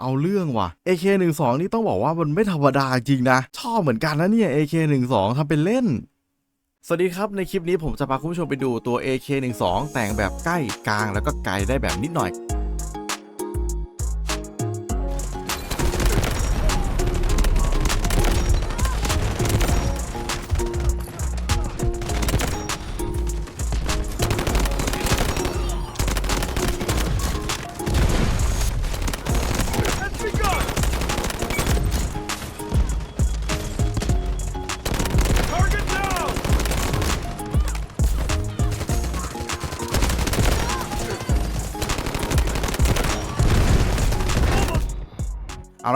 เอาเรื่องว่ะ AK12 นี่ต้องบอกว่ามันไม่ธรรมดาจริงนะ ชอบเหมือนกันนะเนี่ย AK12 ทำเป็นเล่นสวัสดีครับ ในคลิปนี้ผมจะพาคุณผู้ชมไปดูตัว AK12 แต่งแบบใกล้กลางแล้วก็ไกลได้แบบนิดหน่อย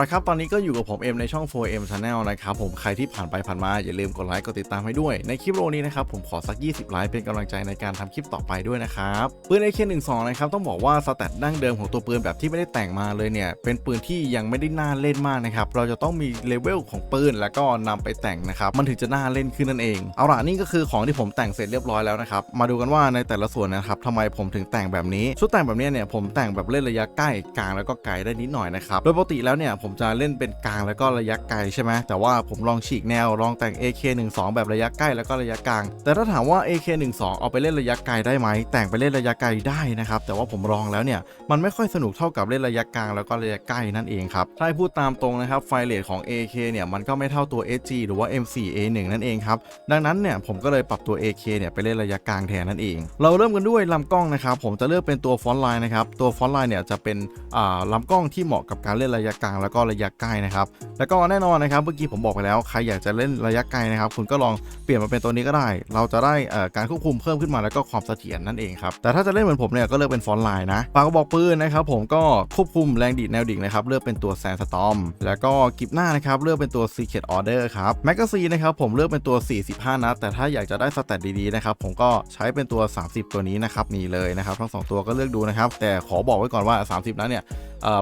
ละครับ ตอนนี้ก็อยู่กับผมเอ็มในช่อง 4M Channel นะครับ ผมใครที่ผ่านไปผ่านมา อย่าลืมกดไลค์กดติดตามให้ด้วย ในคลิปโรนี้นะครับ ผมขอสัก 20 ไลค์เป็นกำลังใจในการทำคลิปต่อไปด้วยนะครับ ปืน AK12 นะครับ ต้องบอกว่าสแตทดั้งเดิมของตัวปืนแบบที่ไม่ได้แต่งมาเลยเนี่ย เป็นปืนที่ยังไม่ได้น่าเล่นมากนะครับ เราจะต้องมีเลเวลของปืนแล้วก็นำไปแต่งนะครับ มันถึงจะน่าเล่นขึ้นนั่นเอง เอาล่ะนี่ก็คือของที่ผมแต่งเสร็จเรียบร้อยแล้วนะครับ มาดูกันว่าในแต่ละส่วนนะครับทำไมผมถึงแต่งแบบนี้ชุดแต่งแบบนี้เนี่ยผมแต่งแบบเล่นระยะใกล้กลางแล้วก็ไกลได้นิดหน่อยนะครับโดยปกติแล้วเนี่ยผมมจะเล่นเป็นกลางแล้วก็ระยะไกลใช่ไหมแต่ว่าผมลองฉีกแนวลองแต่ง AK12 แบบระยะใกล้แล้วก็ระยะกลาง แต่ถ้าถามว่า AK12 เอาไปเล่นระยะไกลได้ไหมแต่งไปเล่นระยะไกลได้นะครับแต่ว่าผมลองแล้วเนี่ยมันไม่ค่อยสนุกเท่ากับเล่นระยะกลางแล้วก็ระยะใกล้นั่นเองครับถ้าให้พูดตามตรงนะครับไฟเรทของ AK เนี่ยมันก็ไม่เท่าตัว SG หรือว่า M4A1 นั่นเองครับดังนั้นเนี่ยผมก็เลยปรับตัว AK เนี่ยไปเล่นระยะกลางแทนนั่นเอง เราเริ่มกันด้วยลำกล้องนะครับผมจะเลือกเป็นตัวฟอนต์ไลน์นะครับตัวฟอนต์ไลน์เนี่ยจะเป็นอ่าลำกล้องที่เหมาะกับการเล่นระยะกลางแล้วก็ระยะใกล้นะครับ แล้วก็แน่นอนนะครับเมื่อกี้ผมบอกไปแล้วใครอยากจะเล่นระยะไกลนะครับ คุณก็ลองเปลี่ยนมาเป็นตัวนี้ก็ได้ เราจะได้การควบคุมเพิ่มขึ้นมาแล้วก็ความเสถียรนั่นเองครับแต่ถ้าจะเล่นเหมือนผมเนี่ยก็เลือกเป็นฟอนต์ไลน์นะปากกระบอกปืนนะครับผมก็ควบคุมแรงดีดแนวดิ่งนะครับเลือกเป็นตัวแซนสตอมแล้วก็กิบหน้านะครับเลือกเป็นตัว Secret Order ครับแมกกาซีนะครับผมเลือกเป็นตัว 45 นัดแต่ถ้าอยากจะได้สแตทดีๆนะครับผมก็ใช้เป็นตัว 30 ตัวนี้นะครับนี่เลยนะครับทั้งสองตัวก็เลือกดูนะครับแต่ขอบอกไว้ก่อนว่า 30 นั้นเนี่ย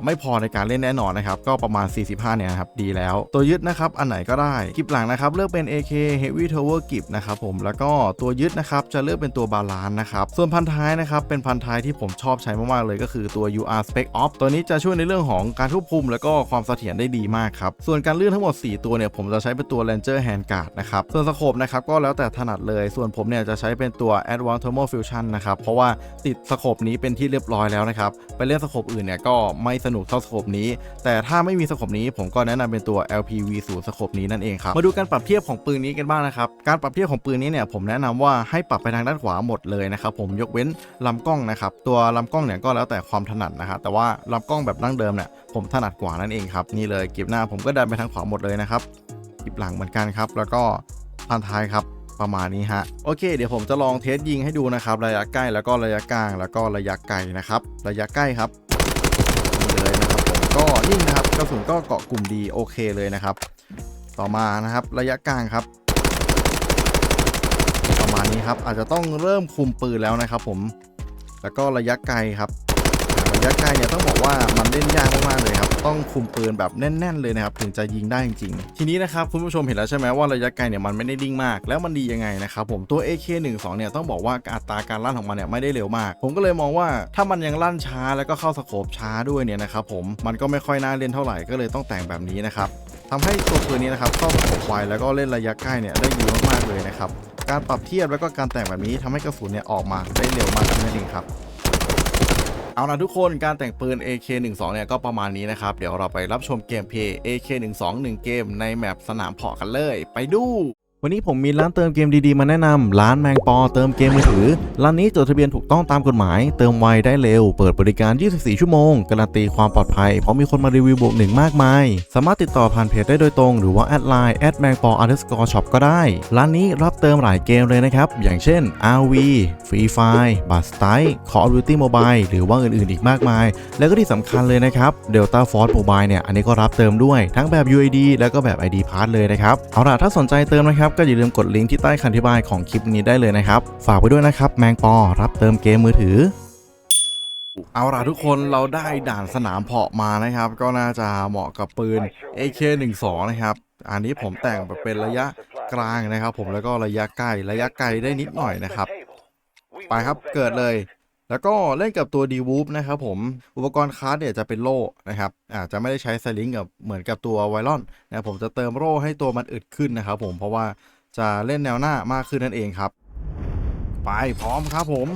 ไม่พอในการเล่นแน่นอนนะครับก็ประมาณ 45 เนี่ยครับดีแล้ว ตัวยึดนะครับอันไหนก็ได้กิบหลังนะครับเลือกเป็น AK Heavy Tower กิบนะครับผมแล้วก็ตัวยึดนะครับจะเลือกเป็นตัวบาลานนะครับส่วนพันท้ายนะครับเป็นพันท้ายที่ผมชอบใช้มากๆเลยก็คือตัว UR Spec Off ตัวนี้จะช่วยในเรื่องของการควบคุม แล้วก็ความเสถียรได้ดีมากครับส่วนการเลื่อนทั้งหมด 4 ตัวเนี่ยผมจะใช้เป็นตัว Ranger Handguard นะครับส่วนสโคปนะครับก็แล้วแต่ถนัดเลย ส่วนผมเนี่ยจะใช้เป็นตัว Advanced Thermal Fusion นะครับเพราะว่าติดสโคปนี้เป็นที่เรียบร้อยแล้วนะครับไปเล่นสโคปอื่นเนี่ยก็ไม่สนุกเท่าสโคปนี้ แต่ถ้าไม่มีสโคปนี้ ผมก็แนะนำเป็นตัว LPV0 สโคปนี้นั่นเองครับ มาดูการปรับเทียบของปืนนี้กันบ้างนะครับ การปรับเทียบของปืนนี้เนี่ยผมแนะนำว่าให้ปรับไปทางด้านขวาหมดเลยนะครับผมยกเว้นลำกล้องนะครับตัวลำกล้องเนี่ยก็แล้วแต่ความถนัดนะครับแต่ว่าลำกล้องแบบดั้งเดิมเนี่ยผมถนัดกว่านั่นเองครับนี่เลยก็บหน้าผมก็ดันไปทางขวาหมดเลยนะครับก็บหลังเหมือนกันครับ แล้วก็พันท้ายครับประมาณนี้ฮะโอเค เดี๋ยวผมจะลองเทสยิงให้ดูนะครับ ระยะใกล้แล้วก็ระยะกลางแล้วก็ระยะไกลนะครับ ระยะใกล้ครับนี่เลยนะครับผม ก็นิ่งนะครับกระสุนก็เกาะกลุ่มดีโอเคเลยนะครับ ต่อมานะครับระยะกลางครับ ประมาณนี้ครับอาจจะต้องเริ่มคุมปืนแล้วนะครับ ผม แล้วก็ระยะไกลครับ ระยะไกลเนี่ยต้องบอกว่ามันเล่นยากมากๆเลยครับ ต้องคุมปืนแบบแน่น ๆ เลยนะครับถึงจะยิงได้จริงๆ ทีนี้นะครับคุณผู้ชมเห็นแล้วใช่ไหมว่าระยะไกลเนี่ยมันไม่ได้ดิ่งมาก แล้วมันดียังไงนะครับผมตัว AK12 เนี่ยต้องบอกว่าอัตราการลั่นของมันเนี่ยไม่ได้เร็วมาก ผมก็เลยมองว่าถ้ามันยังลั่นช้าแล้วก็เข้าสโคปช้าด้วยเนี่ยนะครับผมมันก็ไม่ค่อยน่าเล่นเท่าไหร่ก็เลยต้องแต่งแบบนี้นะครับทำให้ตัวปืนนี้นะครับเข้าสโคปไวแล้วก็เล่นระยะใกล้เนี่ยได้ดีมากๆเลยนะครับการปรับเทียบแล้วก็การแต่งแบบนี้ทำให้กระสุนเนี่ยออกมาได้เร็วมากขึ้นนั่นเองครับ เอาละทุกคนการแต่งปืน AK12 เนี่ยก็ประมาณนี้นะครับ เดี๋ยวเราไปรับชมเกมเพย์ AK12 1 เกมในแมปสนามเพาะกันเลย ไปดู วันนี้ผมมีร้านเติมเกมดีๆ มาแนะนำร้านแมงปอเติมเกมมือถือ ร้านนี้จดทะเบียนถูกต้องตามกฎหมาย เติมไวได้เร็ว เปิดบริการ 24 ชั่วโมง การันตีความปลอดภัย เพราะมีคนมารีวิวบวกหนึ่งมากมาย สามารถติดต่อผ่านเพจได้โดยตรง หรือว่าแอดไลน์แอดแมงปอ underscore shop ก็ได้ ร้านนี้รับเติมหลายเกมเลยนะครับ อย่างเช่น RV Free Fire b a s t i Call of Duty Mobile หรือว่าอื่นๆ อีกมากมาย แล้วก็ที่สำคัญเลยนะครับ Delta Force Mobile เนี่ย อันนี้ก็รับเติมด้วย ทั้งแบบ UID แล้วก็แบบ ID Pass เลยนะครับ เอาล่ะถ้าสนใจเติมนะครับก็อย่าลืมกดลิงก์ที่ใต้คำอธิบายของคลิปนี้ได้เลยนะครับ ฝากไว้ด้วยนะครับ แมงปอรับเติมเกมมือถือ เอาล่ะทุกคนเราได้ด่านสนามเพาะมานะครับ ก็น่าจะเหมาะกับปืน AK12 นะครับ อันนี้ผมแต่งแบบเป็นระยะกลางนะครับ ผมแล้วก็ระยะใกล้ระยะไกลได้นิดหน่อยนะครับ ไปครับเกิดเลย แล้วก็เล่นกับตัว d w o o p นะครับผม อุปกรณ์คาร์ดเนี่ยจะเป็นโล่นะครับอาจจะไม่ได้ใช้ไซลิงกับเหมือนกับตัวไวรอนนะผมจะเติมโล่ให้ตัวมันอึดขึ้นนะครับผมเพราะว่าจะเล่นแนวหน้ามากขึ้นนั่นเองครับ ไปพร้อมครับผม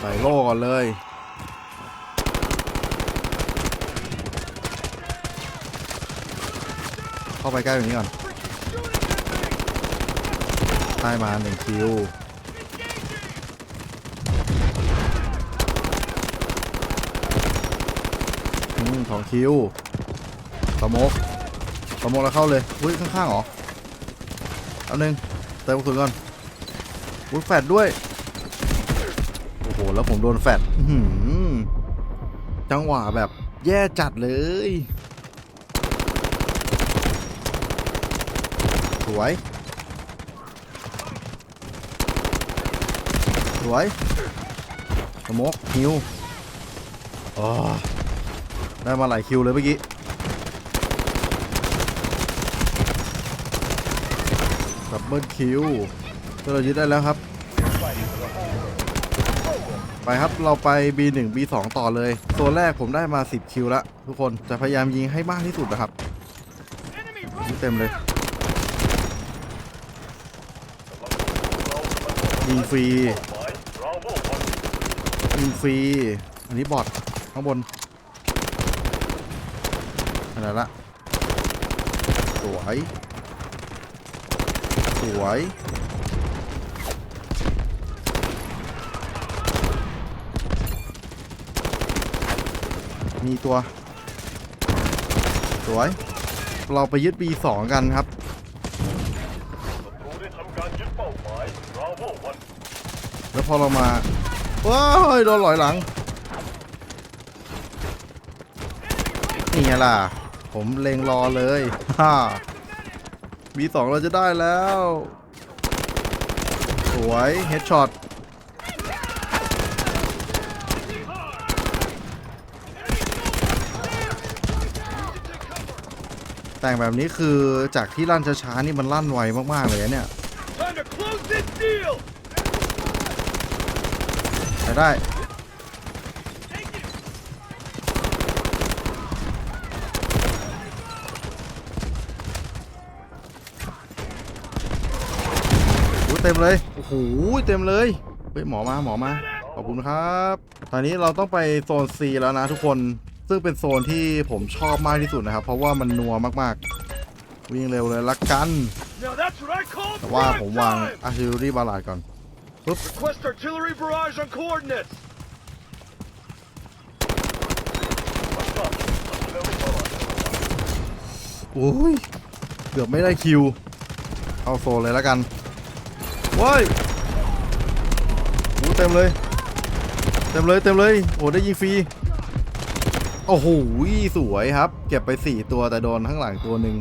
ใส่โล่ก่อนเลย เข้าไปใกล้แบบนี้ก่อนได้มาหนึ่งคิว สองคิวสมกสมกแล้วเข้าเลยอุ้ยข้างๆหรอเอาหนึ่งเติมกระสุนก่อนอุ้ยแฟดด้วยโอ้โหแล้วผมโดนแฟดจังหวะแบบแย่จัดเลย สวย สวยสมกฮิวอ๋อ ได้มาหลายคิวเลยเมื่อกี้ ดับเบิลคิวเรายึดได้แล้วครับ ไปครับเราไป B1 B2 ต่อเลยโซนแรกผมได้มา 10 คิวแล้วทุกคนจะพยายามยิงให้มากที่สุดนะครับยิงเต็มเลย ยิงฟรี ยิงฟรี อันนี้บอทข้างบน อะไรละ สวย สวย มีตัว สวย เราไปยึด B2 กันครับแล้วพอเรามาว้ายโดนหลอยหลัง นี่ไงล่ะ ผมเลงรอเลยฮ่า B2 เราจะได้แล้ว สวยเฮดช็อตแต่งแบบนี้คือจากที่ลั่นช้าๆนี่มันลั่นไวมากๆเลยอะเนี่ย Time to close this deal! ใช้ได้ โอ้โห เต็มเลยโอ้โหเต็มเลยเฮ้ยหมอมาหมอมาขอบคุณครับ ตอนนี้เราต้องไปโซน C แล้วนะทุกคนซึ่งเป็นโซนที่ผมชอบมากที่สุดนะครับ เพราะว่ามันนัวมากๆ วิ่งเร็วเลยละกัน Now that's what I call แต่ว่า drive ผมวาง time! อาร์ติลรี่บาลาดก่อน Request artillery barrage on coordinates! โอ้ย เกือบไม่ได้คิว เอาโซนเลยแล้วกัน ว้ายโอ้เต็มเลย เต็มเลยเต็มเลย โอ้ได้ยิงฟรี โอ้โหสวยครับ เก็บไป 4 ตัวแต่โดนข้างหลังตัวหนึ่ง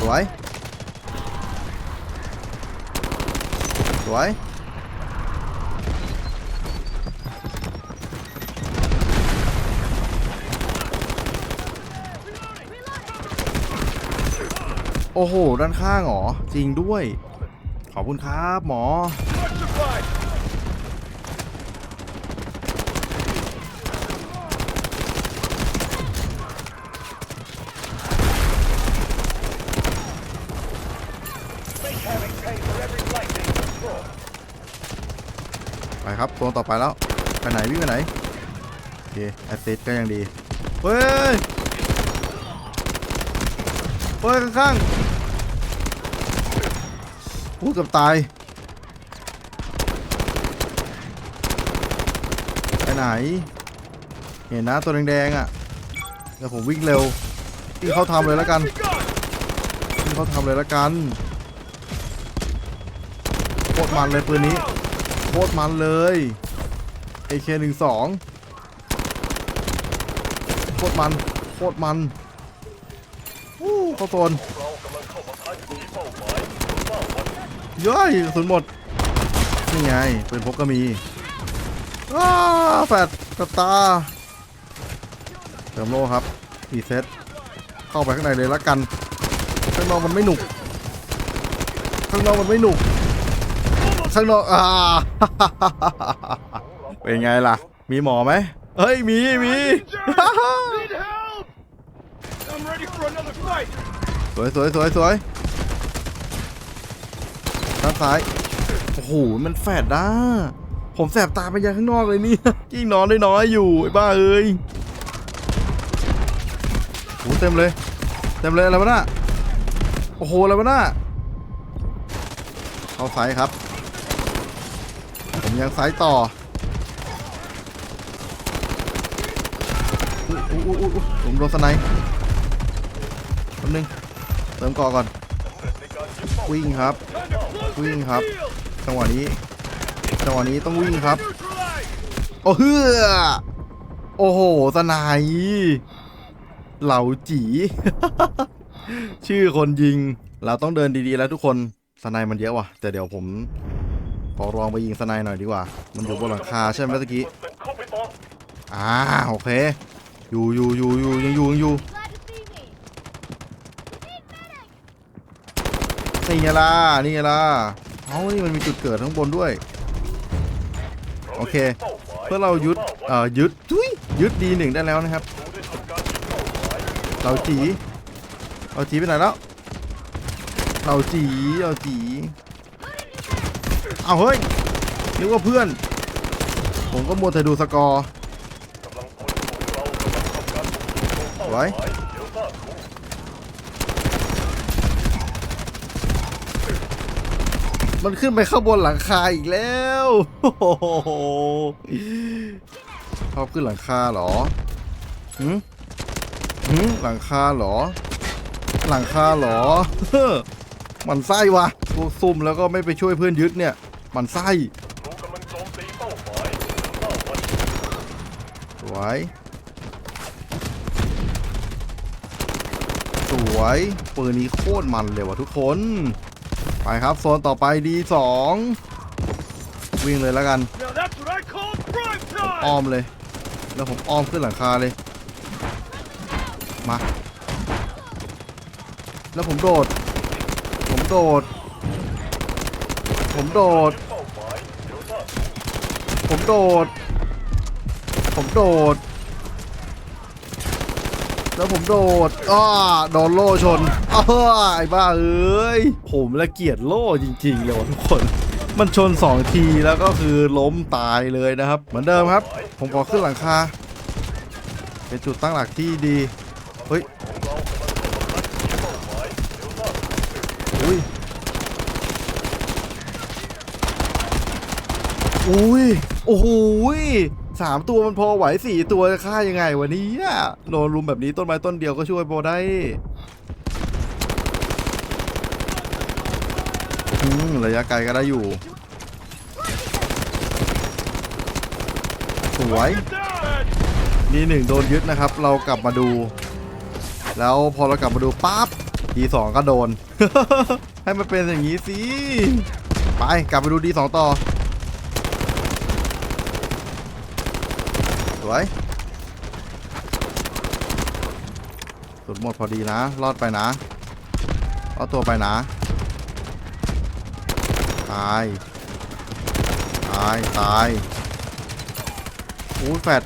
สวย สวย โอ้โห ด้านข้างเหรอ จริงด้วย ขอบคุณครับหมอ ไปครับตัวต่อไปแล้ว ไปไหนวิ่งไปไหน โอเคแอสซิดก็ยังดี เฮ้ย เฮ้ยข้างๆพูดกับตาย ไปไหน เห็นนะตัวแดงๆอะ เดี๋ยวผมวิ่งเร็ววิ่งเข้าทำเลยแล้วกัน Begun! วิ่งเข้าทำเลยแล้วกันโคตรมันเลยปืนนี้โคตรมันเลย AK12 โคตรมันโคตรมัน เข้าโซนเย้ยสุนหมด นี่ไงปืนพกก็มีอ้าแฟดกับตาเติมโลครับรีเซ็ตเข้าไปข้างในเลยละกัน ข้างนอกมันไม่หนุก ข้างนอกมันไม่หนุก ข้างนอกอ่าเป็นไงล่ะ มีหมอไหมเฮ้ย มี มี สวยสวยสวยสวยด้านซ้าย โอ้โห มันแฝดด้าผมแสบตาไปยังข้างนอกเลยเนี่ยยิ่งนอนได้น้อยอยู่ไอ้บ้าเอ้ยโอ้โหเต็มเลย เต็มเลยอะไรวะน่ะโอ้โหอะไรวะน่ะเข้าซ้ายครับ ผมยังซ้ายต่ออุ๊ยอุ๊ยอุ๊ยอุ๊ยผมโดนสไน ป์แป๊บนึงเติมก่อก่อนวิ่งครับ Time to close Queen this hub. field! จังหวะนี้ จังหวะนี้ต้องวิ่งครับ โอ้เฮือโอ้โหสนายเหล่าจีชื่อคนยิง เราต้องเดินดีๆแล้วทุกคนสนายมันเยอะว่ะ แต่เดี๋ยวผมขอลองไปยิงสนายหน่อยดีกว่า มันอยู่บนหลังคาใช่ไหมเมื่อกี้อ่าโอเค อยู่อยู่อยู่อยู่ยังอยู่ยังอยู่ นี่ไงล่ะ นี่ไงล่ะเอ้านี่มันมีจุดเกิดข้างบนด้วย โอเค เพื่อเรายึด เอ่อ ยึดทุยยึดดีหนึ่งได้แล้วนะครับ เราจีเราจีไปไหนแล้ว เราจีเราจีเอาเฮ้ยนึกว่าเพื่อน ผมก็มัวแต่ดูสกอร์ไว้ มันขึ้นไปข้างบนหลังคาอีกแล้วโอ้โหชอบขึ้นหลังคาเหรอหืมหืมหลังคาเหรอ หลังคาเหรอเฮ้อมันไส้วะพวกซุ่มแล้วก็ไม่ไปช่วยเพื่อนยึดเนี่ย มันไส้สวย สวยปืนนี้โคตรมันเลยว่ะทุกคน ไปครับโซนต่อไปดีสองวิ่งเลยแล้วกัน Now that's what I call prime time! อ้อมเลย แล้วผมอ้อมขึ้นหลังคาเลย มา แล้วผมโดด ผมโดด ผมโดด ผมโดด ผมโดด แล้วผมโดดอ้าโดนโล่ชนอ้าไอ้บ้าเอ้ยผมละเกียดโล่จริงๆเลยทุกคน มันชนสองทีแล้วก็คือล้มตายเลยนะครับ เหมือนเดิมครับ ผมขอขึ้นหลังคา เป็นจุดตั้งหลักที่ดี เฮ้ยอุ้ยอุ้ยโอ้โห สามตัวมันพอไหวสี่ตัวจะฆ่ายังไงวันนี้โดนรุมแบบนี้ต้นไม้ต้นเดียวก็ช่วยโบได้อืมระยะไกลก็ได้อยู่ สวยดีหนึ่งโดนยึดนะครับ เรากลับมาดู แล้วพอเรากลับมาดูปั๊บดีสองก็โดน ให้มันเป็นอย่างนี้สิ ไปกลับไปดูดีสองต่อ สวย สุดหมดพอดีนะ รอดไปนะ เอาตัวไปนะ ตาย ตาย ตายอู้ยแฟด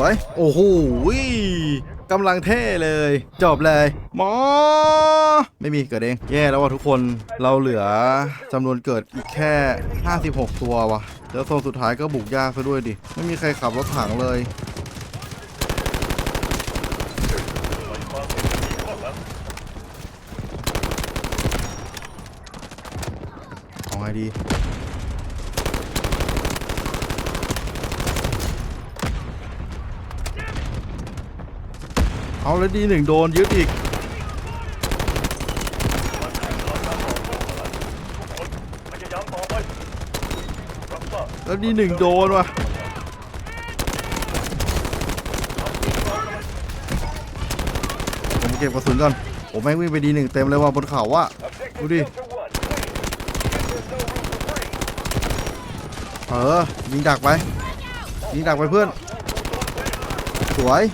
วยโอ้โหกำลังเท่เลย จบเลย หมอ ไม่มีเกิดเอง แย่แล้วว่ะทุกคนเราเหลือจำนวนเกิดอีกแค่ 56 ตัวว่ะแล้วโซนสุดท้ายก็บุกยากซะด้วยดิ ไม่มีใครขับรถถังเลยเอาไงดี เอาแล้วดีหนึ่งโดนยึดอีก แล้วดีหนึ่งโดนว่ะผมเก็บกระสุนก่อนผมแม่งวิ่งไปดีหนึ่งเต็มเลยว่ะบนเขาว่ะดูดิ เออยิงดักไปยิงดักไปเพื่อน สวย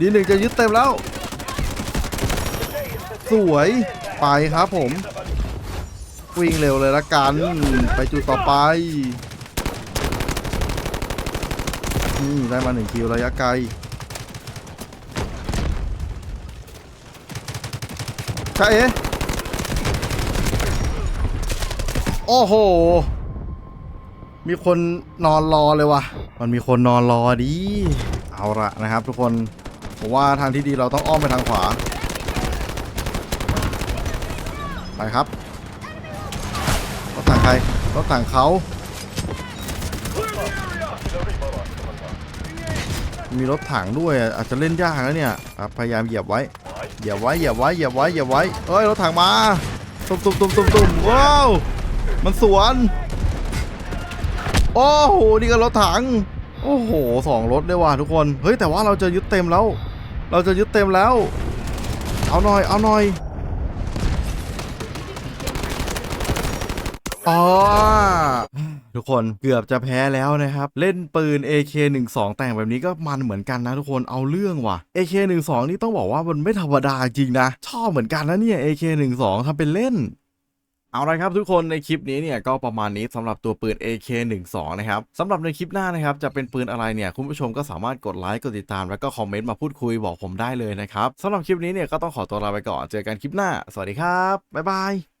ดีหนึ่งจะยึดเต็มแล้ว สวยไปครับผม วิ่งเร็วเลยละกัน ไปจุดต่อไปนี่ได้มาหนึ่งคิวระยะไกลใช่เอ๋โอ้โห มีคนนอนรอเลยว่ะ มันมีคนนอนรอดิเอาละนะครับทุกคน ผมว่าทางที่ดีเราต้องอ้อมไปทางขวา ไปครับ รถถังใคร รถถังเขามีรถถังด้วยอาจจะเล่นยากแล้วเนี่ยพยายามเหยียบไว้เหยียบไว้เหยียบไว้เหยียบไว้เหยียบไว้เอ้ยรถถังมาตุ่มตุ่มตุ่มตุ่มตุ่มว้าวมันสวน โอ้โหนี่ก็รถถัง โอ้โหสองรถเลยว่ะทุกคน เฮ้ยแต่ว่าเราจะยึดเต็มแล้ว เราจะยึดเต็มแล้ว เอาหน่อย เอาหน่อยอ๋อทุกคนเกือบจะแพ้แล้วนะครับ เล่นปืน AK12 แต่งแบบนี้ก็มันเหมือนกันนะทุกคนเอาเรื่องว่ะ AK12 นี่ต้องบอกว่ามันไม่ธรรมดาจริงนะ ชอบเหมือนกันนะเนี่ย AK12 ทำเป็นเล่น เอาละครับทุกคนในคลิปนี้เนี่ยก็ประมาณนี้สำหรับตัวปืน AK12 นะครับสำหรับในคลิปหน้านะครับจะเป็นปืนอะไรเนี่ยคุณผู้ชมก็สามารถกดไลค์กดติดตาม แล้วก็คอมเมนต์มาพูดคุยบอกผมได้เลยนะครับสำหรับคลิปนี้เนี่ยก็ต้องขอตัวลาไปก่อนเจอกันคลิปหน้า สวัสดีครับบ๊ายบาย